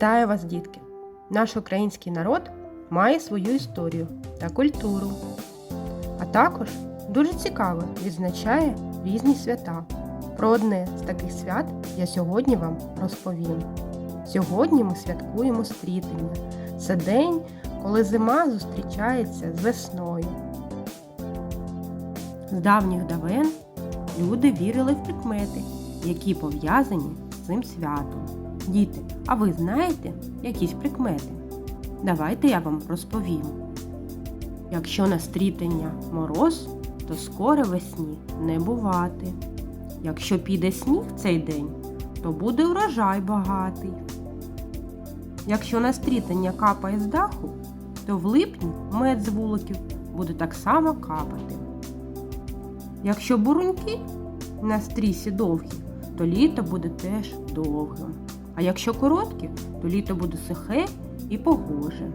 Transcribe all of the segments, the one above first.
Вітаю вас, дітки! Наш український народ має свою історію та культуру, а також дуже цікаво відзначає різні свята. Про одне з таких свят я сьогодні вам розповім. Сьогодні ми святкуємо стрітення. Це день, коли зима зустрічається з весною. З давніх давен люди вірили в прикмети, які пов'язані з цим святом. Діти, а ви знаєте якісь прикмети? Давайте я вам розповім. Якщо на стрітення мороз, то скоро весні не бувати. Якщо піде сніг цей день, то буде урожай багатий. Якщо на стрітення капає з даху, то в липні мед з вуликів буде так само капати. Якщо буруньки на стрісі довгі, то літо буде теж довгим. А якщо короткі, то літо буде сухе і погоже.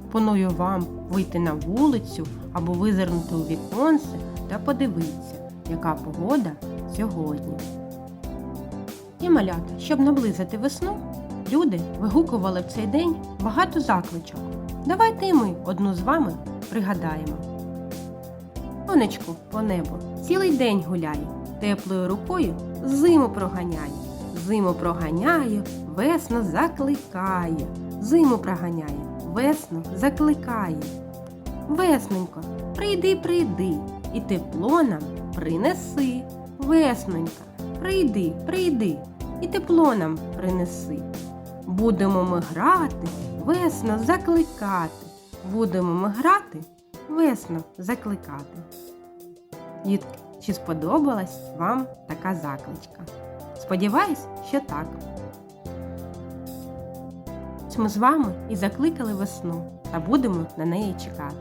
Пропоную вам вийти на вулицю або визирнути у віконце та подивитися, яка погода сьогодні. І малята, щоб наблизити весну, люди вигукували в цей день багато закличок. Давайте і ми одну з вами пригадаємо. Сонечко по небу цілий день гуляє, теплою рукою зиму проганяє. Зиму проганяє, весну закликає. Зиму проганяє, весну закликає. Весненько, прийди, прийди, і тепло нам принеси. Весненька, прийди, прийди, і тепло нам принеси. Будемо ми грати, весну закликати. Будемо ми грати, весну закликати. Дітки, чи сподобалась вам така закличка? Сподіваюсь, що так. Ми з вами і закликали весну та будемо на неї чекати.